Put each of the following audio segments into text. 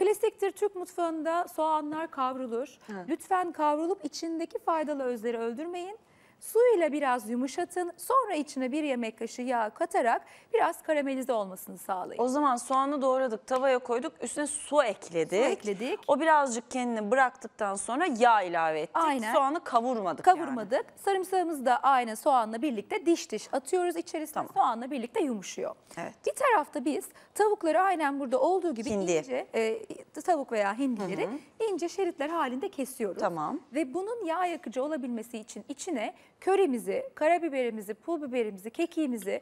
Klasiktir Türk mutfağında soğanlar kavrulur. Lütfen kavrulup içindeki faydalı özleri öldürmeyin. Su ile biraz yumuşatın. Sonra içine bir yemek kaşığı yağ katarak biraz karamelize olmasını sağlayın. O zaman soğanı doğradık, tavaya koyduk, üstüne su ekledik. Su ekledik. O birazcık kendini bıraktıktan sonra yağ ilave ettik. Aynen. Soğanı kavurmadık yani. Kavurmadık. Sarımsağımızı da aynı soğanla birlikte diş diş atıyoruz içerisine. Tamam. Soğanla birlikte yumuşuyor. Evet. Bir tarafta biz tavukları aynen burada olduğu gibi Hindi. ince e, tavuk veya hindileri ince şeritler halinde kesiyoruz. Tamam. Ve bunun yağ yakıcı olabilmesi için içine körimizi, karabiberimizi, pul biberimizi, kekiğimizi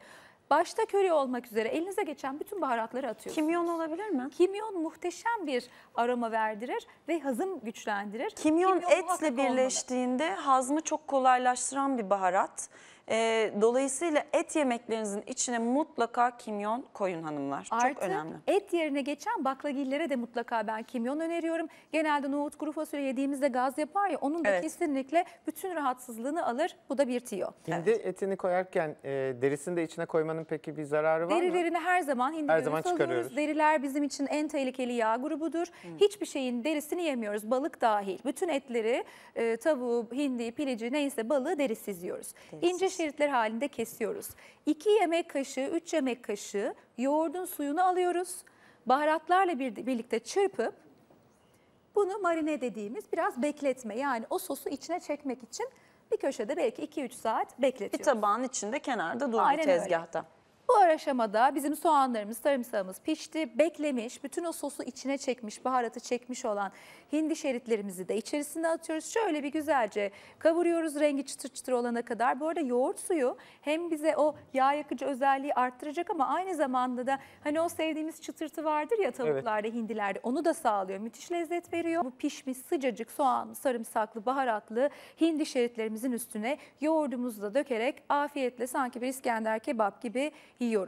başta köri olmak üzere elinize geçen bütün baharatları atıyorsunuz. Kimyon olabilir mi? Kimyon muhteşem bir aroma verdirir ve hazım güçlendirir. Kimyon, muhakkak etle olmalı. birleştiğinde hazmı çok kolaylaştıran bir baharat. Ee, dolayısıyla et yemeklerinizin içine mutlaka kimyon koyun hanımlar. Artı çok önemli. et yerine geçen baklagillere de mutlaka ben kimyon öneriyorum. Genelde nohut kuru fasulye yediğimizde gaz yapar ya onun da Evet. kesinlikle bütün rahatsızlığını alır. Bu da bir tiyo. Hindi etini koyarken e, derisini de içine koymanın peki bir zararı var mı? Derilerini her zaman hindi Her zaman alıyoruz. çıkarıyoruz. Deriler bizim için en tehlikeli yağ grubudur. Hiçbir şeyin derisini yemiyoruz. Balık dahil. Bütün etleri, e, tavuğu, hindi, pilici neyse balığı derisiz yiyoruz. İnce şeritler halinde kesiyoruz. 2 yemek kaşığı, 3 yemek kaşığı yoğurdun suyunu alıyoruz. Baharatlarla bir, birlikte çırpıp bunu marine dediğimiz biraz bekletme. Yani o sosu içine çekmek için bir köşede belki 2-3 saat Bir bekletiyoruz. tabağın içinde kenarda Aynen öyle. tezgahta. Bu aşamada bizim soğanlarımız, sarımsağımız pişti, beklemiş, bütün o sosu içine çekmiş, baharatı çekmiş olan hindi şeritlerimizi de içerisine atıyoruz. Şöyle bir güzelce kavuruyoruz rengi çıtır çıtır olana kadar. Bu arada yoğurt suyu hem bize o yağ yakıcı özelliği arttıracak ama aynı zamanda da hani o sevdiğimiz çıtırtı vardır ya tavuklarda, hindilerde onu da sağlıyor. Müthiş lezzet veriyor. Bu pişmiş sıcacık soğan, sarımsaklı, baharatlı hindi şeritlerimizin üstüne yoğurdumuzu da dökerek afiyetle sanki bir İskender kebap gibi yiyoruz.